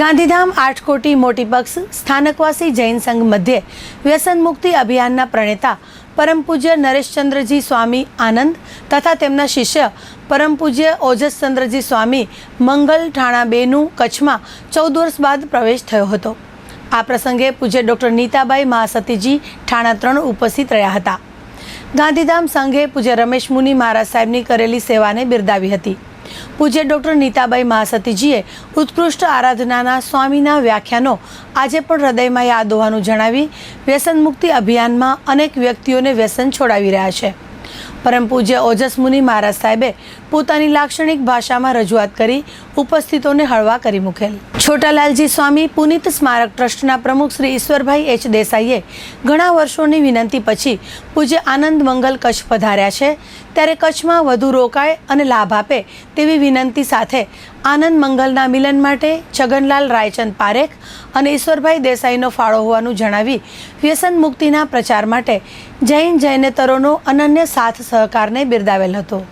ગાંધીધામ આઠકોટી મોટી પક્ષ સ્થાનકવાસી જૈન સંઘ મધ્યે વ્યસન મુક્તિ અભિયાનના પ્રણેતા પરમ પૂજ્ય નરેશચંદ્રજી સ્વામી આનંદ તથા તેમના શિષ્ય પરમ પૂજ્ય ઓજસચંદ્રજી સ્વામી મંગલ ઠાણા બેનું કચ્છમાં ચૌદ વર્ષ બાદ પ્રવેશ થયો હતો. આ પ્રસંગે પૂજ્ય ડૉક્ટર નીતાબાઈ મહાસતીજી ઠાણા ત્રણ ઉપસ્થિત રહ્યા હતા. ગાંધીધામ સંઘે પૂજ્ય રમેશ મુનિ મહારાજ સાહેબની કરેલી સેવાને બિરદાવી હતી. પૂજ્ય ડૉક્ટર નીતાબાઈ મહાસતીજીએ ઉત્કૃષ્ટ આરાધનાના સ્વામીના વ્યાખ્યાનો આજે પણ હૃદયમાં યાદ હોવાનું જણાવી વ્યસન મુક્તિ અભિયાનમાં અનેક વ્યક્તિઓને વ્યસન છોડાવી રહ્યા છે. પરમ પૂજ્ય ઓજસ મુનિ મહારાજ સાહેબે પોતાની લાક્ષણિક ભાષામાં રજૂઆત કરી ઉપસ્થિતોને હળવા કરી મૂકેલ. છોટાલાલજી સ્વામી પુનિત સ્મારક ટ્રસ્ટના પ્રમુખ શ્રી ઈશ્વરભાઈ એચ દેસાઈએ ઘણા વર્ષોની વિનંતી પછી પૂજ્ય આનંદ મંગલ કચ્છ પધાર્યા છે. ત્યારે કચ્છમાં વધુ રોકાય અને લાભ આપે તેવી વિનંતી સાથે આનંદ મંગલના મિલન માટે છગનલાલ રાયચંદ પારેખ અને ઈશ્વરભાઈ દેસાઈનો ફાળો હોવાનું જણાવી વ્યસન મુક્તિના પ્રચાર માટે જૈન જૈનેતરોનો અનન્ય સાથ સહકારને બિરદાવેલ હતો.